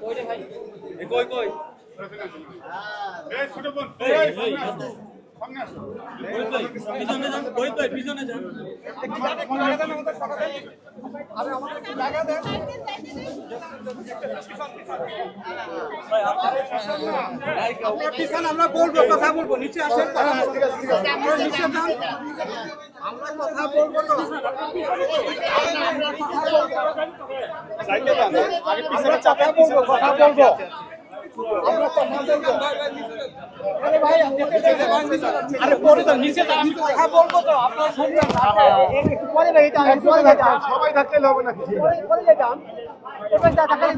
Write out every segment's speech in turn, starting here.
কই রে এই ছোট বোন যান কই কই পিছনে যান আপনার পিছনে আমরা বলব কথা বলব নিচে আসেন আমরা কথা বলব। পিছনে কথা বলব কথা বলব। সবাই থাকতে হবে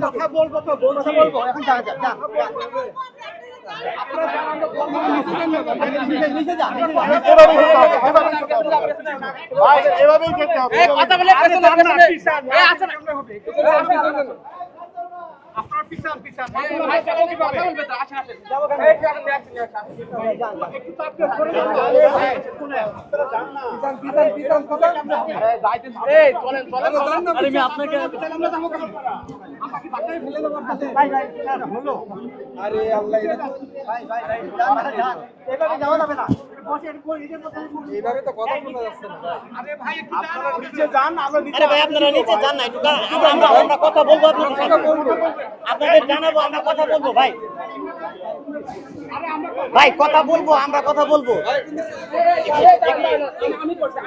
কথা বলব তো বলব। এখন যা যা যা। এভাবেই যেতে হবে কথা বলে পেছনে পেছনে এই আসেন আপনার পিছন পিছন ভাই কথা বলবে তো আসেন আসেন এই চলেন চলেন আরে আমি আপনাকে আরে আল্লাহ এইভাবে তো কথা শোনা যাচ্ছে না। আরে ভাই আপনারা নিচে যান আমরা নিচে আরে ভাই আপনারা নিচে যান না একটু আমরা কথা বলব আপনাদের সাথে। আপনাদের জানাব আমরা কথা বলব ভাই। ভাই কথা বলব আমরা কথা বলব। আমি করছি।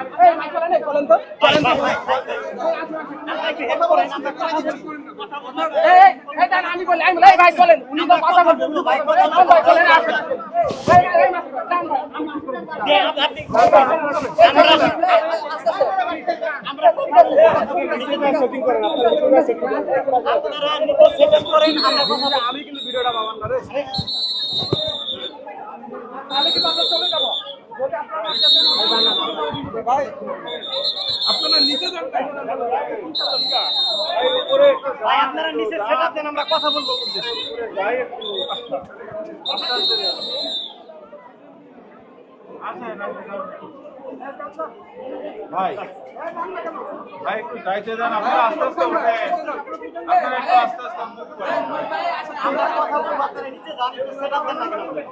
এই ভাই তো আমি বলি আমি ভাই চলেন। উনি তো কথা বলব ভাই চলেন ভাই চলেন আসেন। এই এই দাঁড়ান। ভাই আমি কিন্তু ভিডিওটা বাবান না রে। তাহলে কি আমরা চলে যাব। ভাই আপনারা নিচে যান ভাই আপনারা নিচে সেট দেন আমরা কথা বলব। বলতেছি। ভাই। ভাই একটু দায়িত্ব দেন আপনারা আস্তে আস্তে উঠেন আপনারা একটু আস্তে আস্তে মুভ করেন। একটু সেট দেন না কেন ভাই?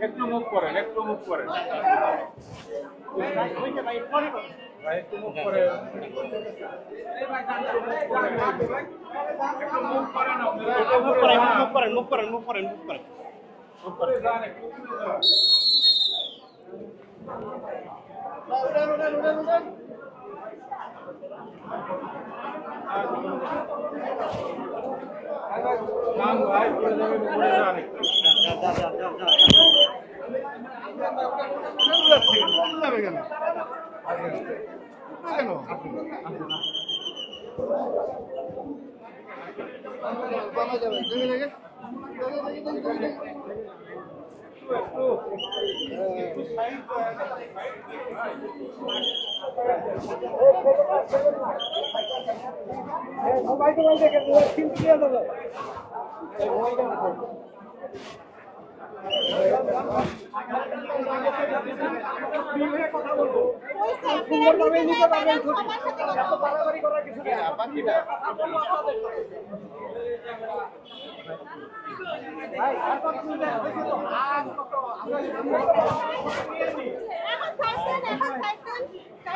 একটু মুভ করেন। একটু মুভ করেন ভাই একটু মুভ করেন একটু মুভ করেন মুভ করেন মুভ করেন। মুভ করেন। মুভ করেন যান ভাই উপরে যাবেন উপরে যান একটু যা যা যা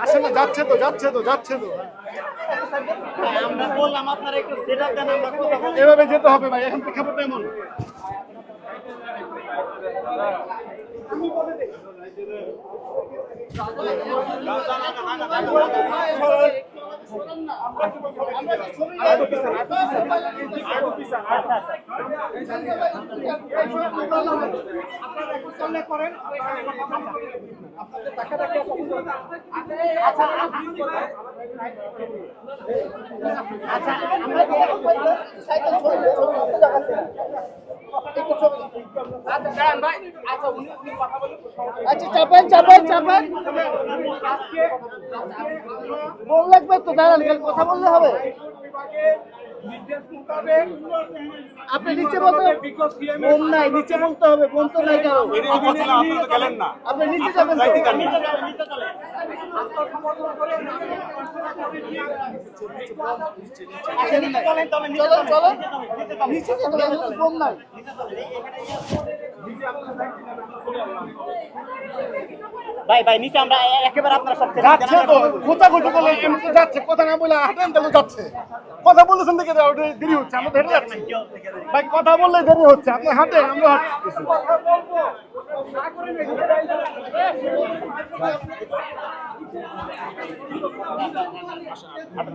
আসলে যাচ্ছে তো যাচ্ছে তো যাচ্ছে তো। আমরা বললাম আপনারা একটু সেট দেন আমরা এভাবে যেতে হবে ভাই, এখন প্রেক্ষাপট এমন। আচ্ছা দাঁড়ান ভাই। আচ্ছা উনি উনি কথা বলুন আচ্ছা চাপেন চাপেন চাপেন। বল লাগবে তো দাঁড়ান কথা বললে হবে। আপনি নিচে বলতে নাই নিচে বলতে হবে বোম তো আপনি নিচে ভাই ভাই নিচে আমরা একেবারে আপনার সব যাচ্ছে তো কোথা কোথা বলে এমনি যাচ্ছে কথা না বলে হাঁটেন তাহলে যাচ্ছে। কথা বলেছেন দেখে যাও, দেরি হচ্ছে আমরা হেঁটে যাচ্ছি। ভাই কথা বললে দেরি হচ্ছে আপনি হাঁটেন আমরা হাঁটতেছি। আগান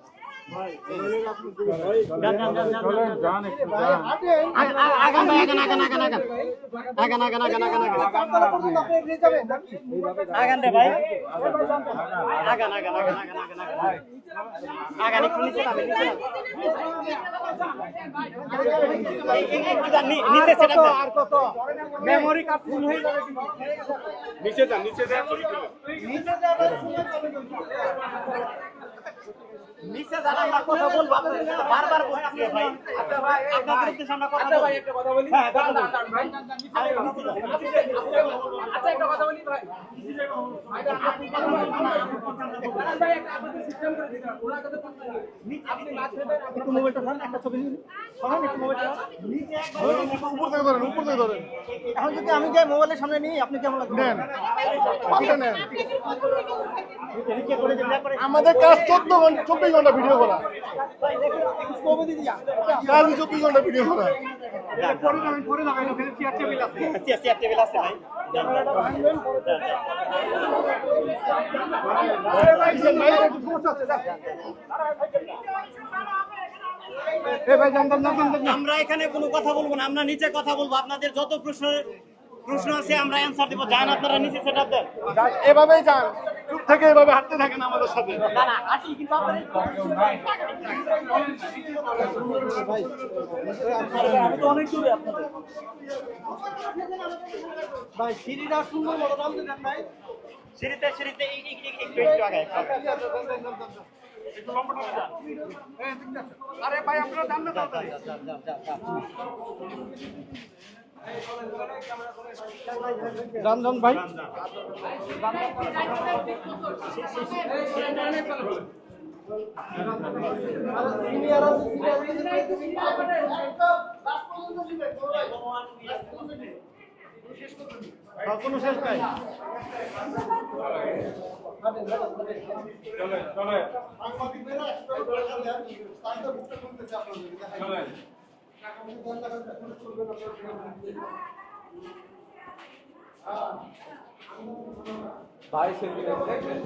মেমোরি কার্ড ফুল হয়ে যাবে কিন্তু নিচে যান নিচে যান নিচে যান আমরা কথা বলব বারবার বলছি ভাই। আপনাদের উদ্দেশ্যে আমরা কথা আচ্ছা একটা কথা বলি। হ্যাঁ, ভাই আচ্ছা একটা কথা বলি ভাই। ভাই, দাঁড়ান, আপনি কথা বলেন। দাঁড়ান ভাই, একটা আপনাদের system করে দিতে ওরা যাতে পাত্তা আপনি মাছ নেবেন, আপনি মোবাইলটা ধরেন একটা ছবি নিন। ধরেন একটু মোবাইলটা। উপর থেকে ধরেন উপর থেকে ধরেন। এখন যদি আমি যাই মোবাইলের সামনে নিই আপনি কেমন লাগবে নেন। পাল্টা নেন। আমাদের কাজ চোদ্দ ঘণ্টা চব্বিশ চব্বিশ ঘণ্টা ভিডিও করা। সারাদিন চব্বিশ ঘণ্টা ভিডিও করা। আমরা এখানে কোনো কথা বলব না আমরা নিচে কথা বলব। আপনাদের যত প্রশ্ন প্রশ্ন আছে আমরা অ্যান্সার দেবো। যান আপনারা নিচে সেটা দেন। এভাবেই যান। দূর থেকে এভাবে হাঁটতে থাকেন আমাদের সাথে। ভাই সুন্দর সিঁড়িতে আরে ভাই আপনারা রামজন ভাই? কোনো শেষ নাই? 많이 생기는데?